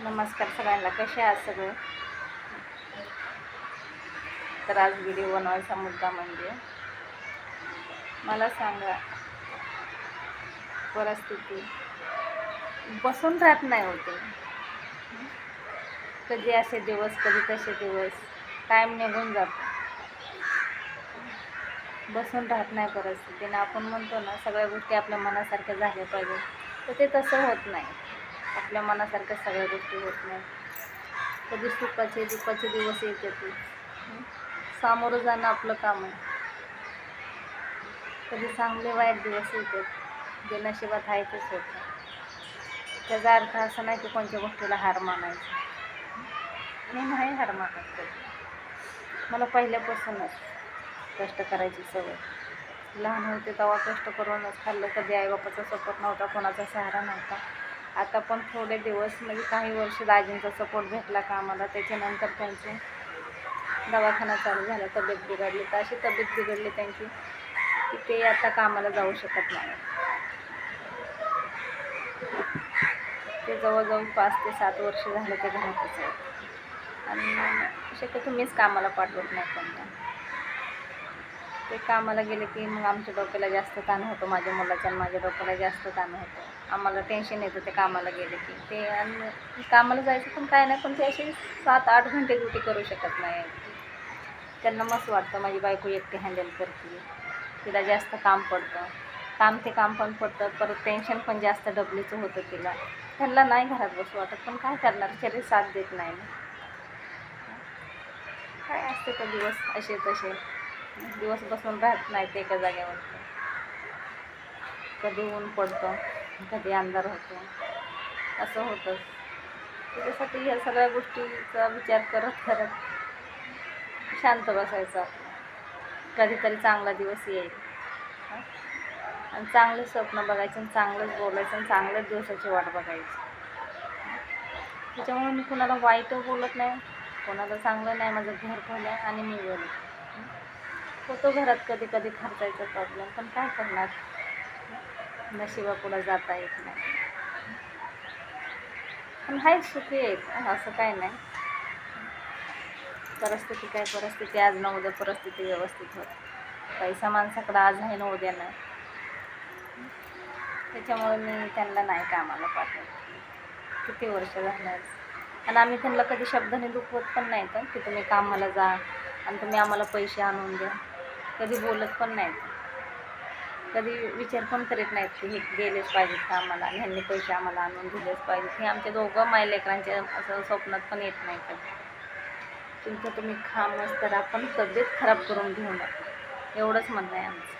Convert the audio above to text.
नमस्कार सगळ्यांना कसे आहात सगळे? तर आज व्हिडिओ बनवायचा मुद्दा म्हणजे मला सांगा परिस्थिती बसून राहत नाही होते. कधी असे दिवस कधी तसे दिवस टाईम निघून जातो. बसून राहत नाही परिस्थितीने आपण म्हणतो ना सगळ्या गोष्टी आपल्या मनासारख्या झाल्या पाहिजे तर ते तसं होत नाही. आपल्या मनासारख्या सगळ्या गोष्टी होत नाही. कधी सुखाचे दुःखाचे दिवस येते ते सामोरं जाणं आपलं काम आहे. कधी चांगले वाईट दिवस येतात जे नशिबात होतं त्याचा अर्थ असा नाही की कोणत्या गोष्टीला हार मानायचं. मी नाही हार मानत कधी. मला पहिल्यापासूनच कष्ट करायची सवय. लहान होते तेव्हा कष्ट करूनच खाल्लं. कधी आईबापाचा सपोर्ट नव्हता कोणाचा सहारा नव्हता. आता पण थोडे दिवस म्हणजे काही वर्ष दाजींचा सपोर्ट भेटला का आम्हाला त्याच्यानंतर त्यांचे दवाखाना चालू झाला तब्येत बिघडली. तर अशी तब्येत बिघडली त्यांची की ते आता कामाला जाऊ शकत नाही. ते जवळजवळ पाच ते सात वर्ष झालं ते घरातच आहे आणि शक्यतो मीच कामाला पाठवत नाही त्यांना. ते कामाला गेले की मग आमच्या डोक्याला जास्त ताण होतो. माझ्या मुलाचा आणि माझ्या डोक्याला जास्त ताण होतो. आम्हाला टेन्शन येतं ते कामाला गेले की. ते आणि कामाला जायचं पण काय नाही पण ते असे सात आठ घंटे ड्युटी करू शकत नाही. त्यांना मस्त वाटतं माझी बायको एकटी हँडल करते. तिला जास्त काम पडतं. काम ते काम पण पडतं परत टेन्शन पण जास्त डबलीचं होतं तिला. त्यांना नाही घरात बसू वाटत पण काय करणार? शरीर साथ देत नाही. काय असते तर दिवस असे तसे. दिवस बसून राहत नाही ते एका जागेवर. कधी ऊन पडतं कधी अंधार होतो. असं होतंच त्याच्यासाठी ह्या सगळ्या गोष्टीचा विचार करत करत शांत बसायचं. कधीतरी चांगला दिवस येईल. आणि चांगले स्वप्न बघायचं आणि चांगलंच बोलायचं आणि चांगल्याच दिवसाची वाट बघायची. त्याच्यामुळे मी कुणाला वाईट बोलत नाही कोणाला चांगलं नाही माझं घर भलं आहे आणि मी बोलत होतो. घरात कधी कधी खर्चायचा प्रॉब्लेम पण काय करणार? नशिबा पुढं जाता येत नाही. पण हाय सुखी आहेत. असं काय नाही. परिस्थिती काय परिस्थिती? आज ना उद्या परिस्थिती व्यवस्थित होत पैसा माणसाकडं आज आहे ना उद्या नाही. त्याच्यामुळे मी त्यांना नाही कामाला पाठवत किती वर्ष झालं? आणि आम्ही त्यांना कधी शब्दाने दुखवत पण नाही तर की तुम्ही कामाला जा आणि तुम्ही आम्हाला पैसे आणून द्या. कधी बोलत पण नाहीत. कधी विचार पण करीत नाहीत की हे गेलेच पाहिजेत कामाला आणि ह्यांनी पैसे आम्हाला आणून दिलेच पाहिजेत. हे आमच्या दोघं मायलेकरांच्या असं स्वप्नात पण येत नाही कधी. तुमचं तुम्ही खामच तर आपण तब्येत खराब करून घेऊ नका. एवढंच म्हणणं आहे आमचं.